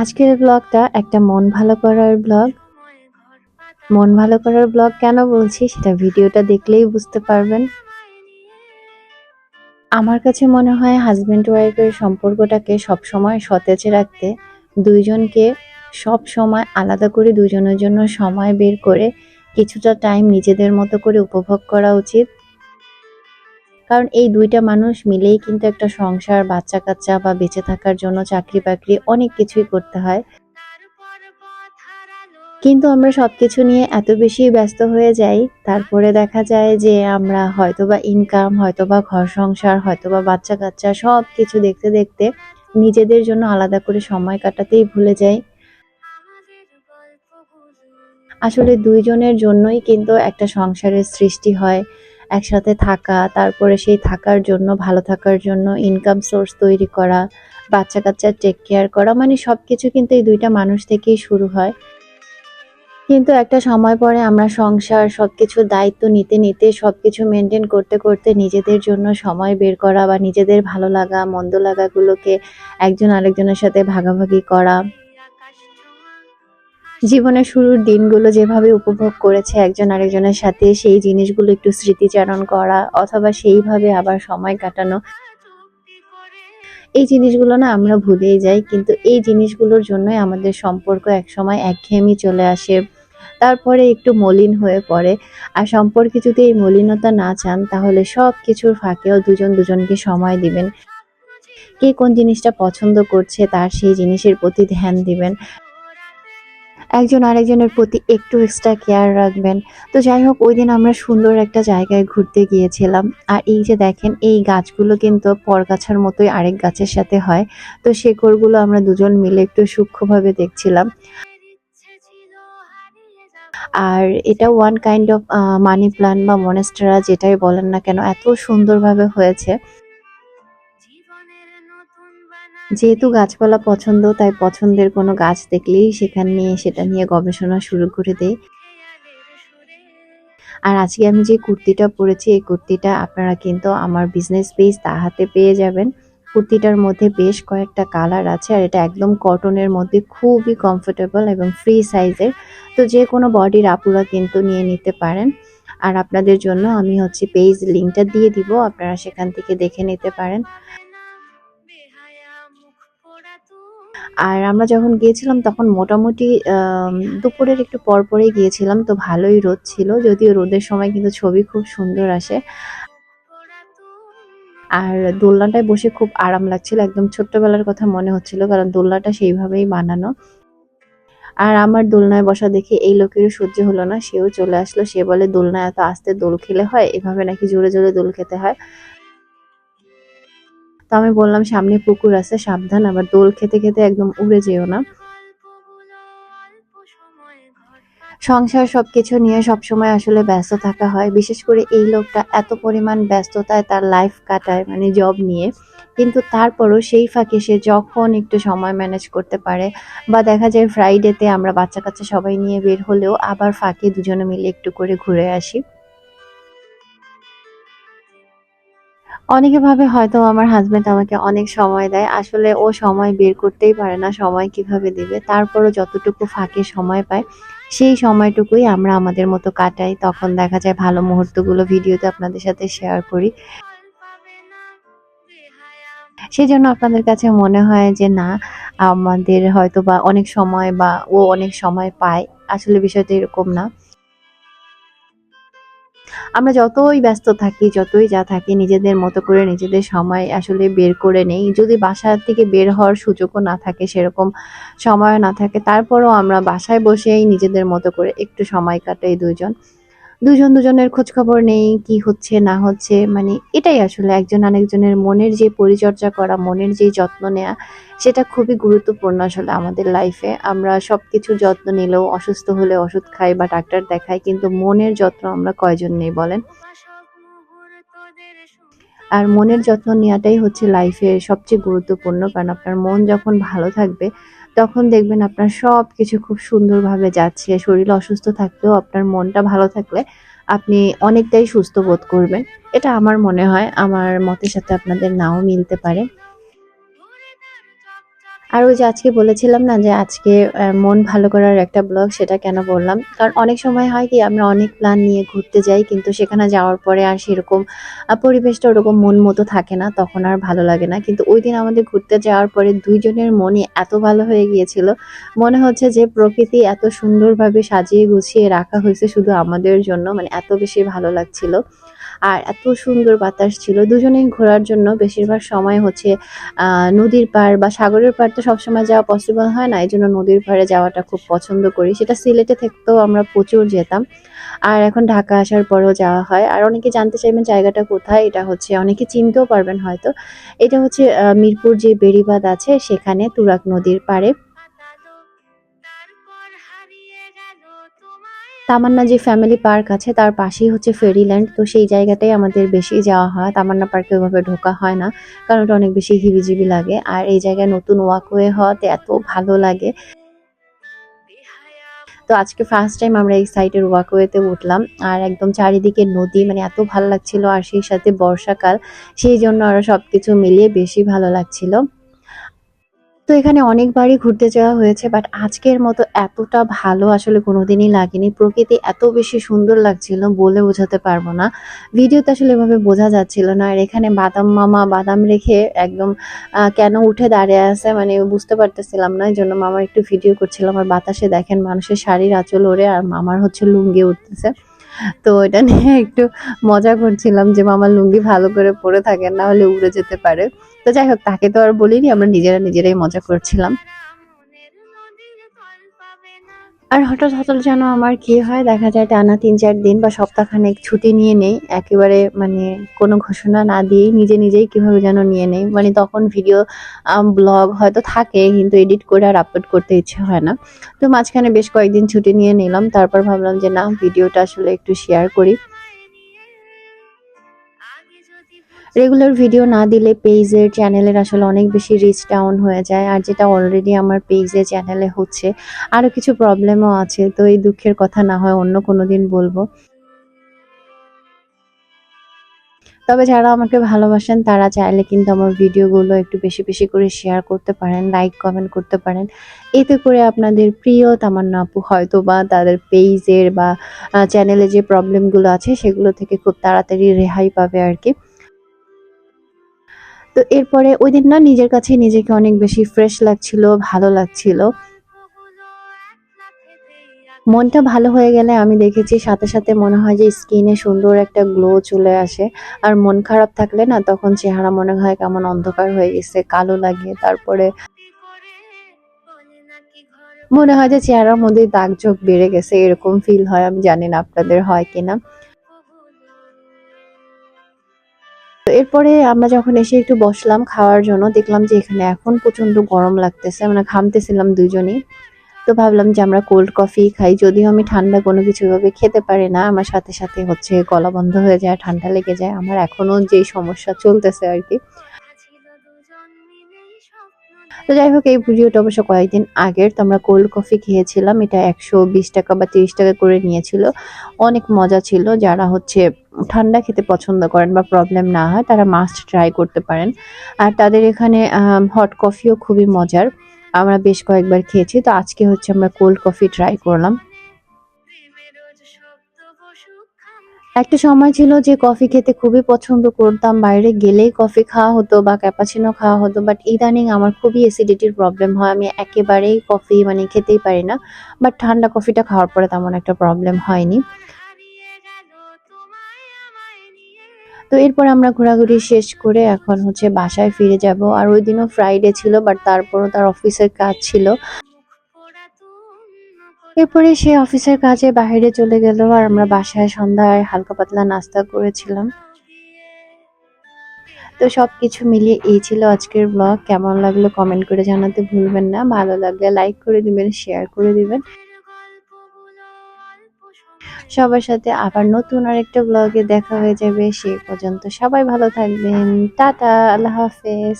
আজকের ব্লগটা একটা মন ভালো করার ব্লগ মন ভালো করার ব্লগ কেন বলছি সেটা ভিডিওটা দেখলেই বুঝতে পারবেন। আমার কাছে মনে হয় হাজব্যান্ড ওয়াইফের সম্পর্কটাকে সবসময় সতেজ রাখতে, দুইজনকে সব সময় আলাদা করে দুজনের জন্য সময় বের করে কিছুটা টাইম নিজেদের মতো করে উপভোগ করা উচিত। কারণ এই দুইটা মানুষ মিলেই কিন্তু একটা সংসার বাচ্চা কাচ্চা বা বেঁচে থাকার জন্য চাকরি বাকরি অনেক কিছুই করতে হয়। কিন্তু আমরা সবকিছু নিয়ে এত বেশি ব্যস্ত হয়ে যাই, তারপরে দেখা যায় যে আমরা হয়তোবা ইনকাম হয়তোবা ঘর সংসার, হয়তোবা বাচ্চা কাচ্চা সব কিছু দেখতে দেখতে নিজেদের জন্য আলাদা করে সময় কাটাতেই ভুলে যাই। আসলে দুইজনের জন্যই কিন্তু একটা সংসারের সৃষ্টি হয়। একসাথে থাকা, তারপরে সেই থাকার জন্য, ভালো থাকার জন্য ইনকাম সোর্স তৈরি করা বাচ্চা কাচ্চার টেক কেয়ার করা মানে সবকিছু কিন্তু এই দুইটা মানুষ থেকেই শুরু হয়। কিন্তু একটা সময় পরে আমরা সংসার সব সবকিছুর দায়িত্ব নিতে নিতে, সবকিছু মেনটেন করতে করতে নিজেদের জন্য সময় বের করা বা নিজেদের ভালো লাগা, মন্দ লাগাগুলোকে একজন আরেকজনের সাথে ভাগাভাগি করা জীবনের শুরুর দিনগুলো যেভাবে উপভোগ করেছে একজন আরেকজনের সাথে, সেই জিনিসগুলো একটু স্মৃতিচারণ করা অথবা সেইভাবে আবার সময় কাটানো। এই জিনিসগুলো না আমরা ভুলেই যাই, কিন্তু এই জিনিসগুলোর জন্যই আমাদের সম্পর্ক একসময় একঘেয়েমি চলে আসে। তারপরে একটু মলিন হয়ে পড়ে। আর সম্পর্কে যদি এই মলিনতা না চান, তাহলে সব কিছুর ফাঁকেও দুজন দুজনকে সময় দিবেন। কে কোন জিনিসটা পছন্দ করছে, তার সেই জিনিসের প্রতি ধ্যান দিবেন। একজন আরেকজনের প্রতি একটু এক্সট্রা কেয়ার রাখবেন। তো যাই হোক, ওই দিন আমরা সুন্দর একটা জায়গায় ঘুরতে গিয়েছিলাম। আর এই যে দেখেন, এই গাছগুলো কিন্তু পরগাছার মতোই আরেক গাছের সাথে হয়। তো শেকড়গুলো আমরা দুজন মিলে একটু সূক্ষ্মভাবে দেখছিলাম। আর এটা one kind of money plant বা মনেস্টারা যেটাই বলেন না কেন, এত সুন্দরভাবে হয়েছে। যেহেতু গাছপালা পছন্দ, তাই পছন্দের কোনো গাছ দেখলেই সেখানে নিয়ে সেটা নিয়ে গবেষণা শুরু করে দেয় আর আজকে আমি যে কুর্তিটা পরেছি, এই কুর্তিটা আপনারা কিন্তু আমার বিজনেস পেজ তাহাতে পেয়ে যাবেন। কুর্তিটার মধ্যে বেশ কয়েকটা কালার আছে আর এটা একদম কটনের মধ্যে খুবই কমফোর্টেবল এবং ফ্রি সাইজের তো যে কোনো বডির আপুরা কিন্তু নিয়ে নিতে পারেন। আর আপনাদের জন্য আমি হচ্ছে পেজ লিঙ্কটা দিয়ে দিব, আপনারা সেখান থেকে দেখে নিতে পারেন। আর আমরা যখন গিয়েছিলাম, তখন মোটামুটি দুপুরের একটু পর পরেই গিয়েছিলাম, তো ভালোই রোদ ছিল, যদিও রোদের সময় কিন্তু ছবি খুব সুন্দর আসে। আর দোলনাটায় বসে খুব আরাম লাগছিল, একদম ছোট্টবেলার কথা মনে হচ্ছিল, কারণ দোলনাটা সেইভাবেই বানানো। আর আমার দোলনায় বসা দেখে এই লোকেরও সহ্য হলো না, সেও চলে আসলো, সে বলে, দোলনায় এত আস্তে দোল খেলে হয়? এভাবে নাকি জোরে জোরে দোল খেতে হয়? তো আমি বললাম, সামনে পুকুর আছে, সাবধান, আবার দোল খেতে খেতে একদম উড়ে যেও না। সংসার সবকিছু নিয়ে সবসময় আসলে ব্যস্ত থাকা হয়, বিশেষ করে এই লোকটা এত পরিমাণ ব্যস্ততায় তার লাইফ কাটায় মানে জব নিয়ে। কিন্তু তারপরও সেই ফাঁকে সে যখন একটু সময় ম্যানেজ করতে পারে, বা দেখা যায় ফ্রাইডেতে আমরা বাচ্চা কাচ্চা সবাই নিয়ে বের হলেও আবার ফাঁকে দুজনে মিলে একটু করে ঘুরে আসি। অনেকে ভাবে হয়তো আমার হাজবেন্ড আমাকে অনেক সময় দেয়। আসলে ও সময় বের করতেই পারে না, সময় কীভাবে দিবে? তারপরও যতটুকু ফাঁকে সময় পায়, সেই সময়টুকুই আমরা আমাদের মতো কাটাই। তখন দেখা যায় ভালো মুহূর্তগুলো ভিডিওতে আপনাদের সাথে শেয়ার করি। সেই জন্য আপনাদের কাছে মনে হয় যে, না, আমাদের হয়তো বা অনেক সময় বা ও অনেক সময় পায়। আসলে বিষয়টা এরকম না। আমরা যতই ব্যস্ত থাকি, যতই যা থাকি, নিজেদের মতো করে নিজেদের সময় আসলে বের করে নেই। যদি বাসা থেকে বের হওয়ার সুযোগও না থাকে, সেরকম সময় না থাকে, তারপরও আমরা বাসায় বসেই নিজেদের মতো করে একটু সময় কাটাই দুজন দুজন দুজনের খোঁজ খবর নেই, কি হচ্ছে, না হচ্ছে মানে এটাই আসলে একজন আরেকজনের মনের যে পরিচর্যা করা, মনের যে যত্ন নেওয়া সেটা খুবই গুরুত্বপূর্ণ আসলে আমাদের লাইফে আমরা সব কিছু যত্ন নিলেও, অসুস্থ হলে ওষুধ খাই বা ডাক্তার দেখাই, কিন্তু মনের যত্ন আমরা কয়জন নেই বলেন? আর মনের যত্ন নেওয়াটাই হচ্ছে লাইফের সবচেয়ে গুরুত্বপূর্ণ, কারণ আপনার মন যখন ভালো থাকবে তখন দেখবেন আপনার সব কিছু খুব সুন্দরভাবে যাচ্ছে। শরীর অসুস্থ থাকলেও আপনার মনটা ভালো থাকলে আপনি অনেকটাই সুস্থ বোধ করবেন। এটা আমার মনে হয়। আমার মতের সাথে আপনাদের নাও মিলতে পারে। আর ওই যে আজকে বলেছিলাম না যে আজকে মন ভালো করার একটা ব্লগ, সেটা কেন বললাম? কারণ অনেক সময় হয় কি, আমরা অনেক প্ল্যান নিয়ে ঘুরতে যাই, কিন্তু সেখানে যাওয়ার পরে আর সেরকম পরিবেশটা ওরকম মন মতো থাকে না, তখন আর ভালো লাগে না। কিন্তু ওই দিন আমাদের ঘুরতে যাওয়ার পরে দুইজনের মনই এত ভালো হয়ে গিয়েছিল। মনে হচ্ছে যে প্রকৃতি এত সুন্দরভাবে সাজিয়ে গুছিয়ে রাখা হয়েছে শুধু আমাদের জন্য মানে এত বেশি ভালো লাগছিল। আর এত সুন্দর বাতাস ছিল। দুজনেই ঘোরার জন্য বেশিরভাগ সময় হচ্ছে নদীর পাড় বা সাগরের পাড় তো সবসময় যাওয়া পসিবল হয় না। এই জন্য নদীর পাড়ে যাওয়াটা খুব পছন্দ করি। সেটা সিলেটে থাকতেও আমরা প্রচুর যেতাম। আর এখন ঢাকা আসার পরেও যাওয়া হয়। আর অনেকে জানতে চাইবেন জায়গাটা কোথায়, এটা হচ্ছে অনেকে চিনতেও পারবেন হয়তো। এটা হচ্ছে মিরপুর যে বেড়িবাঁধ আছে, সেখানে তুরাগ নদীর পাড়ে। তামান্না যে ফ্যামিলি পার্ক আছে, তার পাশেই হচ্ছে ফেরিল্যান্ড তো সেই জায়গাটাই আমাদের বেশি যাওয়া হয়। তামান্না পার্কে ওইভাবে ঢোকা হয় না, কারণ ওটা অনেক বেশি হিবিজিবি লাগে। আর এই জায়গায় নতুন ওয়াকওয়ে হওয়াতে এত ভালো লাগে। তো আজকে ফার্স্ট টাইম আমরা এই সাইডের ওয়াকওয়েতে উঠলাম, আর একদম চারিদিকে নদী মানে এত ভালো লাগছিল, আর সেই সাথে বর্ষাকাল, সেই জন্য আরও সবকিছু মিলিয়ে বেশি ভালো লাগছিল। তো এখানে অনেকবারই ঘুরতে যাওয়া হয়েছে বাট আজকের মতো এতটা ভালো আসলে কোনোদিনই লাগেনি। প্রকৃতি এত বেশি সুন্দর লাগছিল বলে বোঝাতে পারব না। ভিডিওতে আসলে এভাবে বোঝা যাচ্ছিল না, আর এখানে বাদাম মামা বাদাম রেখে একদম কেন উঠে দাঁড়িয়ে আছে মানে বুঝতে পারতেছিলাম না এই জন্য মামার একটু ভিডিও করছিলাম আর বাতাসে দেখেন মানুষের শাড়ির আঁচল ওড়ে, আর মামার হচ্ছে লুঙ্গি উঠতেছে। তো এটা নিয়ে একটু মজা করছিলাম যে মামার লুঙ্গি ভালো করে পরে থাকেন, না হলে উড়ে যেতে পারে। তো যাই হোক, তাকে তো আর বলিনি, আমরা নিজেরা নিজেরাই মজা করছিলাম। আর হঠাৎ হঠাৎ যেন আমার কি হয়, দেখা যায় টানা তিন চার দিন বা সপ্তাহখানেক ছুটি নিয়ে নেই, একেবারে মানে কোনো ঘোষণা না দিয়েই নিজে নিজেই কীভাবে যেন নিয়ে নেই। মানে তখন ভিডিও ব্লগ হয়তো থাকে কিন্তু এডিট করে আর আপলোড করতে ইচ্ছে হয় না। তো মাঝখানে বেশ কয়েকদিন ছুটি নিয়ে নিলাম, তারপর ভাবলাম যে না ভিডিওটা আসলে একটু শেয়ার করি। রেগুলার ভিডিও না দিলে পেজের চ্যানেলের আসলে অনেক বেশি রিচ ডাউন হয়ে যায়। আর যেটা অলরেডি আমার পেজে চ্যানেলে হচ্ছে আরও কিছু প্রবলেমও আছে, তো এই দুঃখের কথা না হয় অন্য কোনো দিন বলব। তবে যারা আমাকে ভালোবাসেন, তারা চাইলে কিন্তু আমার ভিডিওগুলো একটু বেশি বেশি করে শেয়ার করতে পারেন লাইক কমেন্ট করতে পারেন। এতে করে আপনাদের প্রিয় তামান্না আপু হয়তো বা তাদের পেজের বা চ্যানেলে যে প্রবলেমগুলো আছে, সেগুলো থেকে খুব তাড়াতাড়ি রেহাই পাবে আর কি। তো এরপরে ওই দিন না নিজের কাছে নিজেকে অনেক বেশি ফ্রেশ লাগছিল, ভালো লাগছিল। মনটা ভালো হয়ে গেলে আমি দেখেছি সাথে সাথে মনে হয় যে স্কিনে সুন্দর একটা গ্লো চলে আসে। আর মন খারাপ থাকলে না তখন চেহারা মনে হয় কেমন অন্ধকার হয়ে গেছে, কালো লাগে। তারপরে মনে হয় যে চেহারার মধ্যে দাগ চোখ বেড়ে গেছে, এরকম ফিল হয়। আমি জানি না আপনাদের হয় কিনা। এরপরে আমরা যখন এসে একটু বসলাম খাওয়ার জন্য, দেখলাম যে এখানে এখন প্রচণ্ড গরম লাগতেছে। মানে ঘামতেছিলাম দুজনেই তো ভাবলাম যে আমরা কোল্ড কফি খাই। যদিও আমি ঠান্ডা কোনো কিছু ভাবে খেতে পারি না, আমার সাথে সাথে হচ্ছে গলা বন্ধ হয়ে যায়, ঠান্ডা লেগে যায়। আমার এখনও যেই সমস্যা চলতেছে আর কি তো যাই হোক, এই ভিডিওটা অবশ্য কয়েকদিন আগের। তো আমরা কোল্ড কফি খেয়েছিলাম। এটা একশো বিশ টাকা বা তিরিশ টাকা করে নিয়েছিল। অনেক মজা ছিল। যারা হচ্ছে ঠান্ডা খেতে পছন্দ করেন বা প্রবলেম না হয়, তারা মাস্ট ট্রাই করতে পারেন। আর তাদের এখানে হট কফিও খুবই মজার। আমরা বেশ কয়েকবার খেয়েছি। তো আজকে হচ্ছে আমরা কোল্ড কফি ট্রাই করলাম। একটা সময় ছিল যে কফি খেতে খুবই পছন্দ করতাম। বাইরে গেলেই কফি খাওয়া হতো বা ক্যাপাচিনো খাওয়া হতো বাট ইদানিং আমার খুবই অ্যাসিডিটির প্রবলেম হয়। আমি একেবারেই কফি মানে খেতেই পারি না বাট ঠান্ডা কফিটা খাওয়ার পরে তেমন একটা প্রবলেম হয়নি। তো এরপর আমরা ঘোরাঘুরি শেষ করে এখন হচ্ছে বাসায় ফিরে যাব। আর ওই দিনও ফ্রাইডে ছিল বাট তারপরও তার অফিসের কাজ ছিল। এরপরে সে অফিসের কাজে বাইরে চলে গেল আর আমরা বাসায় সন্ধ্যায় হালকা পাতলা নাস্তা করেছিলাম। তো সবকিছু মিলিয়ে এই ছিল আজকের ব্লগ কেমন লাগল কমেন্ট করে জানাতে ভুলবেন না। ভালো লাগলে লাইক করে দিবেন শেয়ার করে দিবেন। সবার সাথে আবার নতুন আরেকটা ব্লগে দেখা হয়ে যাবে। সে পর্যন্ত সবাই ভালো থাকবেন। টাটা, আল্লাহ হাফেজ।